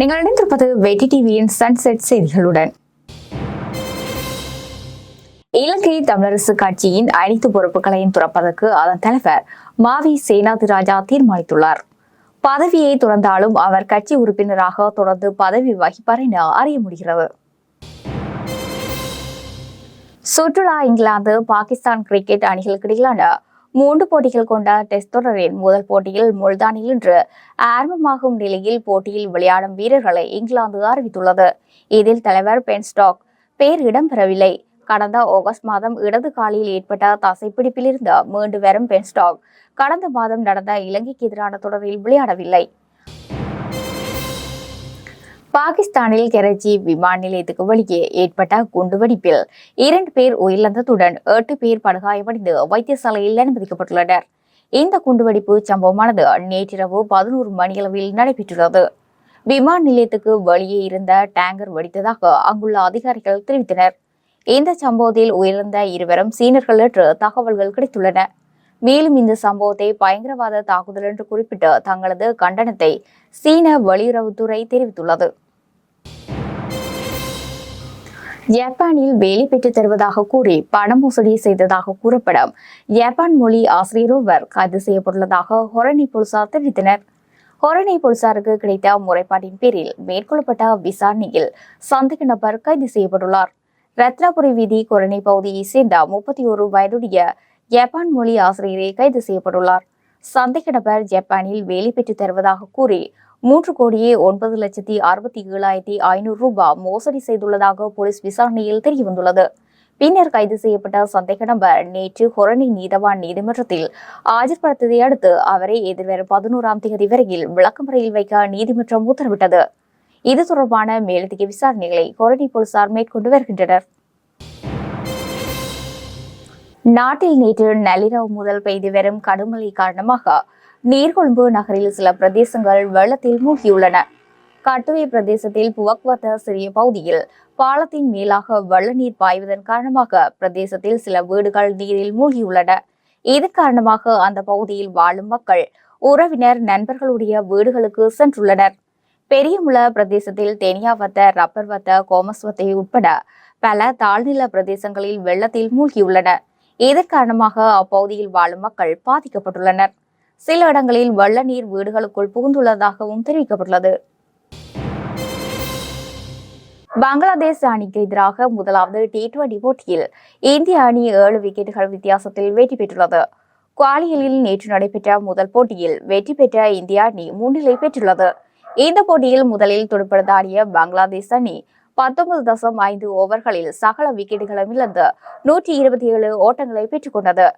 நீங்கள் இணைந்திருப்பது வெட்டி டிவியின் சன்செட் செய்திகளுடன். இலங்கை தமிழரசு கட்சியின் அனைத்து பொறுப்புகளையும் துறப்பதற்கு அதன் தலைவர் மாவி சேனாதிராஜா தீர்மானித்துள்ளார். பதவியை துறந்தாலும் அவர் கட்சி உறுப்பினராக தொடர்ந்து பதவி வகிப்பார் என அறிய முடிகிறது. சுற்றுலா இங்கிலாந்து பாகிஸ்தான் கிரிக்கெட் அணிகளுக்கு இடையிலான மூன்று போட்டிகள் கொண்ட டெஸ்ட் தொடரின் முதல் போட்டியில் முல்தானில் இன்று ஆரம்பமாகும் நிலையில் போட்டியில் விளையாடும் வீரர்களை இங்கிலாந்து அறிவித்துள்ளது. இதில் தலைவர் பென்ஸ்டாக் பேர் இடம்பெறவில்லை. கடந்த ஆகஸ்ட் மாதம் இடது காலில் ஏற்பட்ட தசைப்பிடிப்பிலிருந்து மீண்டு வரும் பென்ஸ்டாக் கடந்த மாதம் நடந்த இலங்கைக்கு எதிரான தொடரில் விளையாடவில்லை. பாகிஸ்தானில் கராச்சி விமான நிலையத்துக்கு வெளியே ஏற்பட்ட குண்டுவெடிப்பில் இரண்டு பேர் உயிரிழந்ததுடன் எட்டு பேர் படுகாயமடைந்து வைத்தியசாலையில் அனுமதிக்கப்பட்டுள்ளனர். இந்த குண்டுவெடிப்பு சம்பவமானது நேற்றிரவு பதினோரு மணியளவில் நடைபெற்றுள்ளது. விமான நிலையத்துக்கு வெளியே இருந்த டேங்கர் வெடித்ததாக அங்குள்ள அதிகாரிகள் தெரிவித்தனர். இந்த சம்பவத்தில் உயிரிழந்த இருவரும் சீனர்கள் என்று தகவல்கள் கிடைத்துள்ளன. மேலும் இந்த சம்பவத்தை பயங்கரவாத தாக்குதல் என்று குறிப்பிட்டு தங்களது கண்டனத்தை சீன வெளியுறவுத்துறை தெரிவித்துள்ளது. ஜப்பானில் வேலை பெற்று தருவதாக கூறி பண மோசடி செய்ததாக கூறப்படும். ஜப்பான் மொழி ஆசிரியர் ஒருவர் கைது செய்யப்பட்டுள்ளதாக ஹொரணி போலீசார் தெரிவித்தனர். ஹொரணி போலீசாருக்கு கிடைத்த முறைப்பாட்டின் பேரில் மேற்கொள்ளப்பட்ட விசாரணையில் சந்தேக நபர் கைது செய்யப்பட்டுள்ளார். ரத்னாபுரி வீதி கொரணி பகுதியைச் சேர்ந்த முப்பத்தி ஒரு வயதுடைய ஜப்பான் மொழி ஆசிரியரை கைது செய்யப்பட்டுள்ளார். சந்தேக நபர் ஜப்பானில் வேலை பெற்று தருவதாக கூறி மூன்று கோடியே ஒன்பது லட்சத்தி அறுபத்தி ஏழாயிரத்தி ஐநூறு ரூபாய் மோசடி செய்துள்ளதாக போலீஸ் விசாரணையில் தெரியவந்துள்ளது. பின்னர் கைது செய்யப்பட்ட சந்தேக நபர் நேற்று ஹொரணி நீதவான் நீதிமன்றத்தில் ஆஜர்படுத்ததை அடுத்து அவரை எதிர்வரும் பதினோராம் தேதி வரையில் விளக்கமறையில் வைக்க நீதிமன்றம் உத்தரவிட்டது. இது தொடர்பான மேலதிக விசாரணைகளை ஹொரணி போலீசார் மேற்கொண்டு வருகின்றனர். நாட்டில் நேற்று நள்ளிரவு முதல் பெய்து வரும் கடுமழை காரணமாக நீர்கொழும்பு நகரில் சில பிரதேசங்கள் வெள்ளத்தில் மூழ்கியுள்ளன. கட்டுவை பிரதேசத்தில் புவக்வத்த சிறிய பகுதியில் பாலத்தின் மேலாக வெள்ள நீர் பாய்வதன் காரணமாக பிரதேசத்தில் சில வீடுகள் நீரில் மூழ்கியுள்ளன. இதன் காரணமாக அந்த பகுதியில் வாழும் மக்கள் உறவினர் நண்பர்களுடைய வீடுகளுக்கு சென்றுள்ளனர். பெரியமுள பிரதேசத்தில் தெனியாவத்த ரப்பர்வத்த கோமஸ்வத்தை உட்பட பல தாழ்நில பிரதேசங்களில் வெள்ளத்தில் மூழ்கியுள்ளன. இதன் காரணமாக அப்பகுதியில் வாழும் மக்கள் பாதிக்கப்பட்டுள்ளனர். சில இடங்களில் வெள்ள நீர் வீடுகளுக்குள் புகுந்துள்ளதாகவும் தெரிவிக்கப்பட்டுள்ளது. பங்களாதேஷ் அணிக்கு எதிராக முதலாவது டி டுவெண்டி போட்டியில் இந்திய அணி ஏழு விக்கெட்டுகள் வித்தியாசத்தில் வெற்றி பெற்றுள்ளது. குவாலியலில் நேற்று நடைபெற்ற முதல் போட்டியில் வெற்றி பெற்ற இந்திய அணி முன்னிலை பெற்றுள்ளது. இந்த போட்டியில் முதலில் துடுப்படுத்தாடிய பங்களாதேஷ் அணி பத்தொன்பது தசம் ஐந்து ஓவர்களில் சகல விக்கெட்டுகளும் இழந்து நூற்றி இருபத்தி ஏழு ஓட்டங்களை பெற்றுக்கொண்டது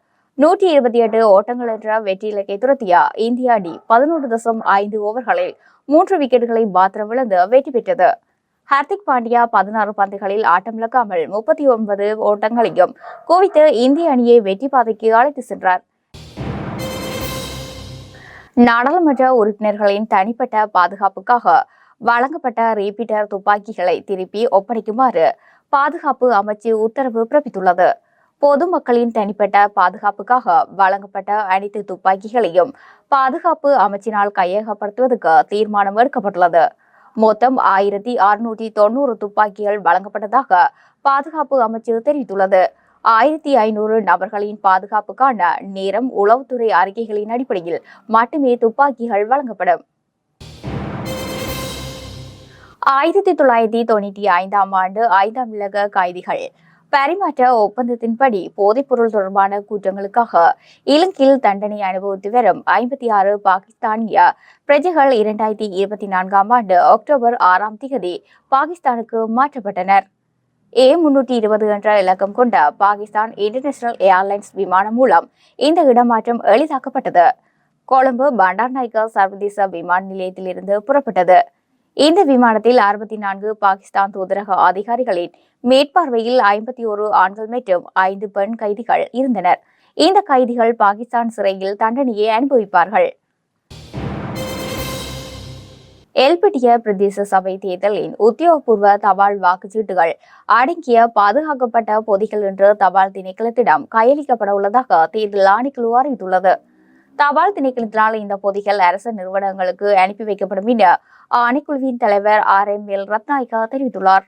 நூற்றி இருபத்தி எட்டு ஓட்டங்கள் என்ற வெற்றி இலக்கை துரத்திய இந்திய அணி பதினொன்று தசம் ஐந்து ஓவர்களில் மூன்று விக்கெட்டுகளை மாத்திரம் விழுந்து வெற்றி பெற்றது. ஹர்திக் பாண்டியா பதினாறு பந்துகளில் ஆட்டமிழக்காமல் முப்பத்தி ஒன்பது ஓட்டங்களையும் குவித்து இந்திய அணியை வெற்றி பாதைக்கு அழைத்து சென்றார். நாடாளுமன்ற உறுப்பினர்களின் தனிப்பட்ட பாதுகாப்புக்காக வழங்கப்பட்ட ரீபீட்டர் துப்பாக்கிகளை திருப்பி ஒப்படைக்குமாறு பாதுகாப்பு அமைச்சு உத்தரவு பிறப்பித்துள்ளது. பொதுமக்களின் தனிப்பட்ட பாதுகாப்புக்காக வழங்கப்பட்ட அனைத்து துப்பாக்கிகளையும் பாதுகாப்பு அமைச்சினால் கையகப்படுத்துவதற்கு தீர்மானம் எடுக்கப்பட்டுள்ளது. மொத்தம் ஆயிரத்தி அறுநூற்றி தொண்ணூறு துப்பாக்கிகள் வழங்கப்பட்டதாக பாதுகாப்பு அமைச்சு தெரிவித்துள்ளது. ஆயிரத்தி ஐநூறு நபர்களின் பாதுகாப்புக்கான நேரம் உளவுத்துறை அறிக்கைகளின் அடிப்படையில் மட்டுமே துப்பாக்கிகள் வழங்கப்படும். ஆயிரத்தி தொள்ளாயிரத்தி தொண்ணூற்றி ஐந்தாம் ஆண்டு ஐந்தாம் உலக கைதிகள் பரிமாற்ற ஒப்பந்தத்தின்படி போதைப்பொருள் தொடர்பான குற்றங்களுக்காக இலங்கையில் தண்டனை அனுபவித்து வரும் ஐம்பத்தி ஆறு பாகிஸ்தானிய பிரஜைகள் இரண்டாயிரத்தி இருபத்தி நான்காம் ஆண்டு அக்டோபர் ஆறாம் தேதி பாகிஸ்தானுக்கு மாற்றப்பட்டனர். ஏ முன்னூற்றி இருபது என்ற இலக்கம் கொண்ட பாகிஸ்தான் இன்டர்நேஷனல் ஏர்லைன்ஸ் விமானம் மூலம் இந்த இடமாற்றம் எளிதாக்கப்பட்டது. கொழும்பு பண்டார்நாயக்கா சர்வதேச விமான நிலையத்திலிருந்து புறப்பட்டது. இந்த விமானத்தில் அறுபத்தி நான்கு பாகிஸ்தான் தூதரக அதிகாரிகளின் மேற்பார்வையில் ஐம்பத்தி ஒரு ஆண்கள் மற்றும் ஐந்து பெண் கைதிகள் இருந்தனர். இந்த கைதிகள் பாகிஸ்தான் சிறையில் தண்டனையை அனுபவிப்பார்கள். எல்பிட்டிய பிரதேச சபை தேர்தலின் உத்தியோகபூர்வ தபால் வாக்குச்சீட்டுகள் அடங்கிய பாதுகாக்கப்பட்ட பொதிகள் என்று தபால் திணைக்களத்திடம் கையளிக்கப்பட உள்ளதாக தேர்தல் ஆணைக்குழு அறிவித்துள்ளது. தபால் திணைக்களத்தினால் இந்த பொதிகள் அரசு நிறுவனங்களுக்கு அனுப்பி வைக்கப்படும் என ஆணைக்குழுவின் தலைவர் ஆர். எம். எல். ரத்நாயகா தெரிவித்துள்ளார்.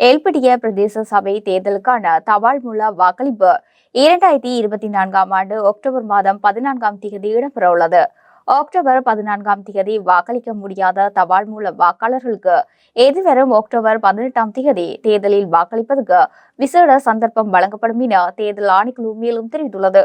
ஏல்பட்டிய பிரதேச சபை தேர்தலுக்கான தபால் மூல வாக்களிப்பு இரண்டாயிரத்தி இருபத்தி நான்காம் ஆண்டு அக்டோபர் மாதம் பதினான்காம் தேதி இடம்பெறவுள்ளது. அக்டோபர் பதினான்காம் தேதி வாக்களிக்க முடியாத தபால் மூல வாக்காளர்களுக்கு எதிர்வரும் அக்டோபர் பதினெட்டாம் தேதி தேர்தலில் வாக்களிப்பதற்கு விசேட சந்தர்ப்பம் வழங்கப்படும் என தேர்தல் ஆணைக்குழு மேலும் தெரிவித்துள்ளது.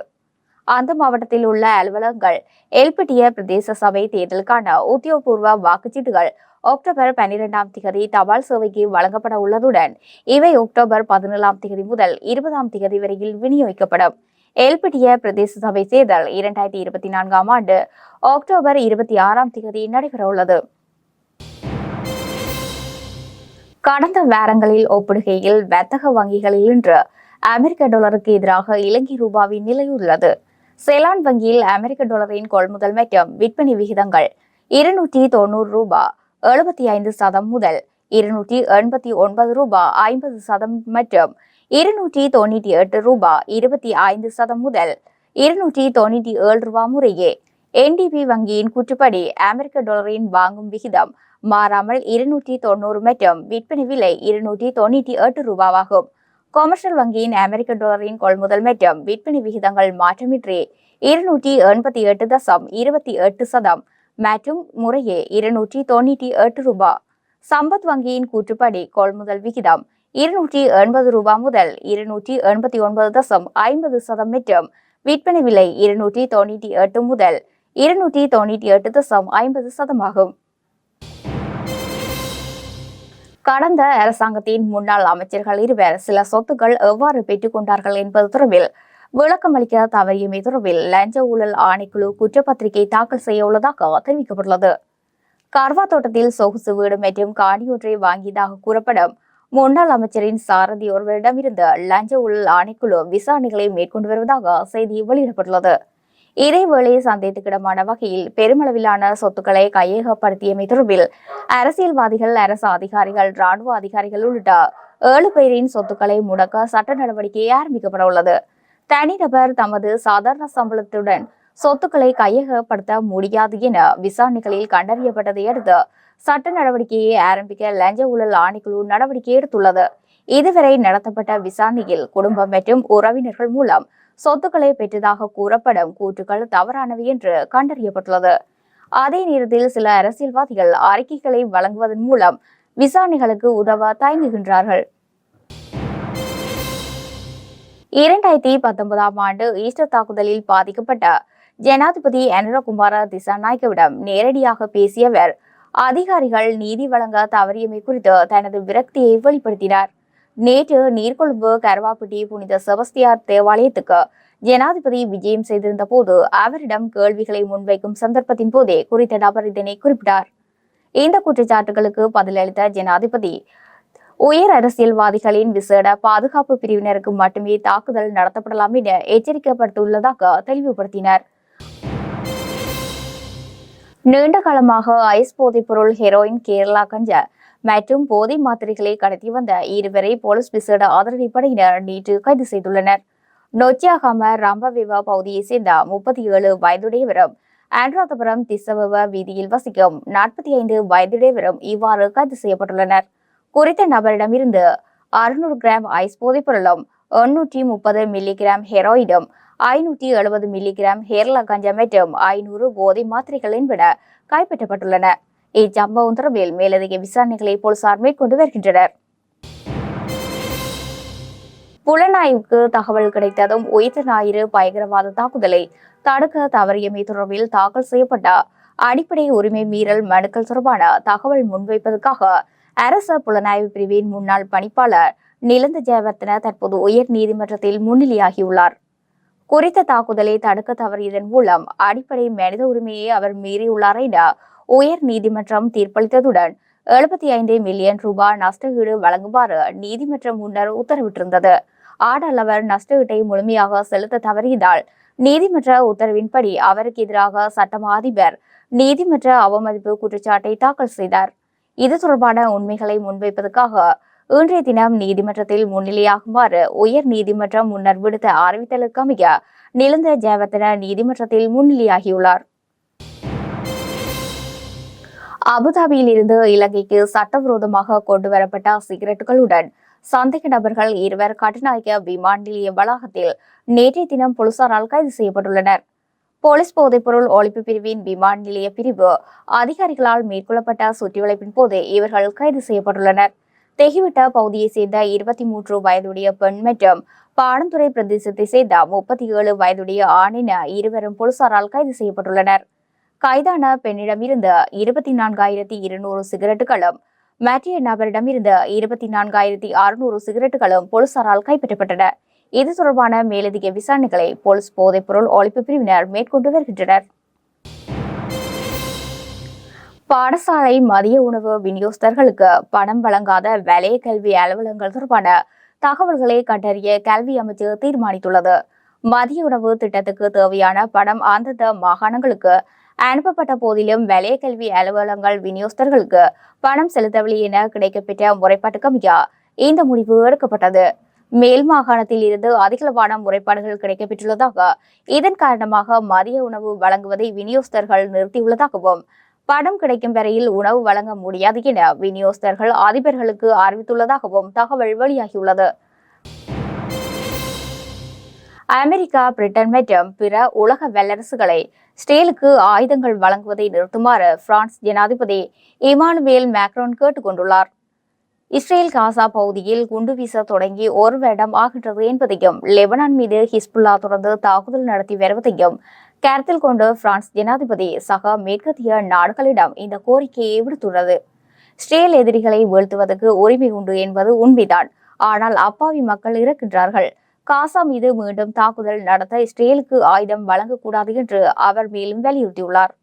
அந்த மாவட்டத்தில் உள்ள அலுவலகங்கள் எல்பிட்டிய பிரதேச சபை தேர்தலுக்கான உத்தியோகபூர்வ வாக்குச்சீட்டுகள் அக்டோபர் பன்னிரெண்டாம் திகதி தபால் சேவைக்கு வழங்கப்பட உள்ளதுடன் இவை அக்டோபர் பதினேழாம் திகதி முதல் இருபதாம் திகதி வரையில் விநியோகிக்கப்படும். எல்பிட்டிய பிரதேச சபை தேர்தல் இரண்டாயிரத்தி இருபத்தி நான்காம் ஆண்டு அக்டோபர் இருபத்தி ஆறாம் திகதி நடைபெற உள்ளது. கடந்த வாரங்களில் ஒப்பிடுகையில் வர்த்தக வங்கிகளில் இன்று அமெரிக்க டாலருக்கு எதிராக இலங்கை ரூபாவின் நிலை உள்ளது. செலான் வங்கியில் அமெரிக்க டாலரின் கொள்முதல் மற்றும் விற்பனை விகிதங்கள் இருநூற்றி தொண்ணூறு ரூபாய் எழுபத்தி ஐந்து சதம் முதல் இருநூற்றி எண்பத்தி ஒன்பது ரூபாய் ஐம்பது சதம் மற்றும் இருநூற்றி தொண்ணூற்றி எட்டு ரூபாய் இருபத்தி ஐந்து சதம் முதல் இருநூற்றி தொண்ணூற்றி ஏழு ரூபாய் முறையே என்டிபி வங்கியின் கூற்றுப்படி அமெரிக்க டாலரின் வாங்கும் விகிதம் மாறாமல் இருநூற்றி தொண்ணூறு மற்றும் விற்பனை விலை இருநூற்றி தொண்ணூற்றி எட்டு ரூபாவாகும். கொமர்ஷியல் வங்கியின் அமெரிக்க டாலரின் கொள்முதல் மற்றும் விற்பனை விகிதங்கள் மாற்றமின்றி இருநூற்றி எண்பத்தி எட்டு தசம் இருபத்தி எட்டு சதம். மற்றும் முறையே இருநூற்றி தொண்ணூற்றி எட்டு ரூபாய் சம்பத் வங்கியின் கூற்றுப்படி கொள்முதல் விகிதம் இருநூற்றி எண்பது ரூபாய் முதல் இருநூற்றி எண்பத்தி ஒன்பது தசம் ஐம்பது சதம் மற்றும் விற்பனை விலை இருநூற்றி தொண்ணூற்றி எட்டு முதல் இருநூற்றி தொண்ணூற்றி எட்டு தசம் ஐம்பது சதமாகும். கடந்த அரசாங்கத்தின் முன்னாள் அமைச்சர்கள் இருவர் சில சொத்துக்கள் எவ்வாறு பெற்றுக் கொண்டார்கள் என்பது தொடர்பில் விளக்கமளிக்க தவறியமை தொடர்பில் லஞ்ச ஊழல் ஆணைக்குழு குற்றப்பத்திரிகை தாக்கல் செய்ய உள்ளதாக தெரிவிக்கப்பட்டுள்ளது. கர்வா தோட்டத்தில் சொகுசு வீடு மற்றும் காணியொன்றை வாங்கியதாக கூறப்படும் முன்னாள் அமைச்சரின் சாரதி ஒருவரிடமிருந்து லஞ்ச ஊழல் ஆணைக்குழு விசாரணைகளை மேற்கொண்டு வருவதாக செய்தி வெளியிடப்பட்டுள்ளது. இதேவேளை சந்தேகத்துக்கிடமான வகையில் பெருமளவிலான சொத்துக்களை கையகப்படுத்தியமை தொடர்பில் அரசியல்வாதிகள் அரசு அதிகாரிகள் ராணுவ அதிகாரிகள் உள்ளிட்ட ஏழு பேரின் சொத்துக்களை முடக்க சட்ட நடவடிக்கை ஆரம்பிக்கப்பட உள்ளது. தனிநபர் தமது சாதாரண சம்பளத்துடன் சொத்துக்களை கையகப்படுத்த முடியாது என விசாரணைகளில் கண்டறியப்பட்டதை அடுத்து சட்ட நடவடிக்கையை ஆரம்பிக்க லஞ்ச ஊழல் ஆணைக்குழு நடவடிக்கை எடுத்துள்ளது. இதுவரை நடத்தப்பட்ட விசாரணையில் குடும்பம் மற்றும் உறவினர்கள் மூலம் சொத்துக்களை பெற்றதாக கூறப்படும் கூற்றுக்கள் தவறானவை என்று கண்டறியப்பட்டுள்ளது. அதே நேரத்தில் சில அரசியல்வாதிகள் அறிக்கைகளை வழங்குவதன் மூலம் விசாரணைகளுக்கு உதவ தயங்குகின்றார்கள். இரண்டாயிரத்தி பத்தொன்பதாம் ஆண்டு ஈஸ்டர் தாக்குதலில் பாதிக்கப்பட்ட ஜனாதிபதி அனுரகுமார திசாநாயக்கவிடம் நேரடியாக பேசியவர் அதிகாரிகள் நீதி வழங்க தவறியமை குறித்து தனது விரக்தியை வெளிப்படுத்தினார். நேற்று நீர்கொழும்பு கருவாப்பட்டி புனித செபஸ்தியார் தேவாலயத்துக்கு ஜனாதிபதி விஜயம் செய்திருந்த போது அவரிடம் கேள்விகளை முன்வைக்கும் சந்தர்ப்பத்தின் போதே குறித்த நபர் இதனை குறிப்பிட்டார். இந்த குற்றச்சாட்டுகளுக்கு பதிலளித்த ஜனாதிபதி உயர் அரசியல்வாதிகளின் விசேட பாதுகாப்பு பிரிவினருக்கு மட்டுமே தாக்குதல் நடத்தப்படலாம் என எச்சரிக்கப்பட்டுள்ளதாக தெளிவுபடுத்தினார். நீண்ட காலமாக ஐஸ் போதைப் பொருள் ஹெரோயின் கேரளா கஞ்ச மற்றும் போதை மாத்திரைகளை கடத்தி வந்த இருவரை போலீஸ் விசேட அதிரடிப்படையினர் நேற்று கைது செய்துள்ளனர். நொச்சியாகாம ரம்பவிவா பகுதியைச் சேர்ந்த முப்பத்தி ஏழு வயதுடையவரும் ஆண்ட்ராதபுரம் திசவவ வீதியில் வசிக்கும் நாற்பத்தி ஐந்து வயதுடையவரும் இவ்வாறு கைது செய்யப்பட்டுள்ளனர். குறித்த நபரிடமிருந்து அறுநூறு கிராம் ஐஸ் போதைப்பொருளும் எண்ணூற்றி முப்பது மில்லிகிராம் ஹெரோயிடும் ஐநூற்றி எழுபது மில்லிகிராம் ஹேர்லா கஞ்சா மற்றும் ஐநூறு போதை மாத்திரைகள் என்பன கைப்பற்றப்பட்டுள்ளன. இச்சம்பவம் தொடர்பில் மேலதிக விசாரணைகளை போலீசார் மேற்கொண்டு வருகின்றனர். புலனாய்வுக்கு தகவல் கிடைத்ததும் உயிர் ஞாயிறு பயங்கரவாத தாக்குதலை தடுக்க தவறியமை தொடர்பில் தாக்கல் செய்யப்பட்ட அடிப்படை உரிமை மீறல் மனுக்கள் தொடர்பான தகவல் முன்வைப்பதற்காக அரச புலனாய்வு பிரிவின் முன்னாள் பணிப்பாளர் நிலந்த ஜெயவர்த்தன தற்போது உயர் நீதிமன்றத்தில் முன்னிலையாகியுள்ளார். குறித்த தாக்குதலை தடுக்க தவறியதன் மூலம் அடிப்படை மனித உரிமையை அவர் மீறியுள்ளார் என உயர் நீதிமன்றம் தீர்ப்பளித்ததுடன் எழுபத்தி ஐந்து மில்லியன் ரூபாய் நஷ்டஈடு வழங்குமாறு நீதிமன்றம் முன்னர் உத்தரவிட்டிருந்தது. ஆனால் அவர் நஷ்டஈட்டை முழுமையாக செலுத்த தவறியதால் நீதிமன்ற உத்தரவின்படி அவருக்கு எதிராக சட்டமா அதிபர் நீதிமன்ற அவமதிப்பு குற்றச்சாட்டை தாக்கல் செய்தார். இது தொடர்பான உண்மைகளை முன்வைப்பதற்காக இன்றைய தினம் நீதிமன்றத்தில் முன்னிலையாகுமாறு உயர் நீதிமன்றம் முன்னர் விடுத்த அறிவித்தலுக்கமைய நிலந்த ஜெயவர்தன நீதிமன்றத்தில் முன்னிலையாகியுள்ளார். அபுதாபியில் இருந்து இலங்கைக்கு சட்டவிரோதமாக கொண்டுவரப்பட்ட சிகரெட்டுகளுடன் சந்தேக நபர்கள் இருவர் கட்டுநாயக்க விமான நிலைய வளாகத்தில் நேற்றைய தினம் போலீசாரால் கைது செய்யப்பட்டுள்ளனர். போலீஸ் போதைப்பொருள் ஒழிப்பு பிரிவின் விமான நிலைய பிரிவு அதிகாரிகளால் மேற்கொள்ளப்பட்ட சுற்றிவளைப்பின் போது இவர்கள் கைது செய்யப்பட்டுள்ளனர். தெகிவிட்ட பகுதியைச் சேர்ந்த இருபத்தி மூன்று வயதுடைய பெண் மற்றும் பாடந்துறை பிரதேசத்தை சேர்ந்த முப்பத்தி ஏழு வயதுடைய ஆண் என இருவரும் போலீசாரால் கைது செய்யப்பட்டுள்ளனர். கைதான பெண்ணிடமிருந்து இருபத்தி நான்காயிரத்தி இருநூறு சிகரெட்டுகளும் மற்ற நபரிடமிருந்து இருபத்தி நான்காயிரத்தி அறுநூறு சிகரெட்டுகளும் போலீசாரால் கைப்பற்றப்பட்டன. இது தொடர்பான மேலதிக விசாரணைகளை போலீஸ் போதைப்பொருள் ஒழிப்பு பிரிவினர் மேற்கொண்டு வருகின்றனர். பாடசாலை மதிய உணவு விநியோகஸ்தர்களுக்கு பணம் வழங்காத வலய கல்வி அலுவலகங்கள் தொடர்பான தகவல்களை கண்டறிய கல்வி அமைச்சு தீர்மானித்துள்ளது. மதிய உணவு திட்டத்துக்கு தேவையான பணம் அந்தந்த மாகாணங்களுக்கு அனுப்பப்பட்ட போதிலும் வலய கல்வி அலுவலகங்கள் விநியோகஸ்தர்களுக்கு பணம் செலுத்தவில்லை என கிடைக்கப்பெற்ற முறைப்பாட்டுக்கு அமைய இந்த முடிவு எடுக்கப்பட்டது. மேல் மாகாணத்தில் இருந்து அதிகளவான முறைப்பாடுகள் கிடைக்கப்பெற்றுள்ளதாக இதன் காரணமாக மதிய உணவு வழங்குவதை விநியோகஸ்தர்கள் நிறுத்தியுள்ளதாகவும் பணம் கிடைக்கும் வரையில் உணவு வழங்க முடியாது என விநியோகஸ்தர்கள் அதிபர்களுக்கு அறிவித்துள்ளதாகவும் தகவல் வெளியாகியுள்ளது. அமெரிக்கா பிரிட்டன் மற்றும் பிற உலக வல்லரசுகளை ஸ்டேலுக்கு ஆயுதங்கள் வழங்குவதை நிறுத்துமாறு பிரான்ஸ் ஜனாதிபதி இமானுவேல் மேக்ரோன் கேட்டுக் கொண்டுள்ளார் இஸ்ரேல் காசா பகுதியில் குண்டு வீச தொடங்கி ஒரு வருடம் ஆகின்றது என்பதையும் லெபனான் மீது ஹிஸ்புல்லா தொடர்ந்து தாக்குதல் நடத்தி வருவதையும் கருத்தில் கொண்டு பிரான்ஸ் ஜனாதிபதி சக மேற்கத்திய நாடுகளிடம் இந்த கோரிக்கையை விடுத்துள்ளது. ஸ்டேல் எதிரிகளை வீழ்த்துவதற்கு உரிமை உண்டு என்பது உண்மைதான். ஆனால் அப்பாவி மக்கள் இறக்கின்றார்கள். காசா மீது மீண்டும் தாக்குதல் நடத்த இஸ்ரேலுக்கு ஆயுதம் வழங்கக்கூடாது என்று அவர் மேலும் வலியுறுத்தியுள்ளார்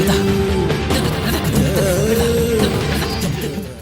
Yeah.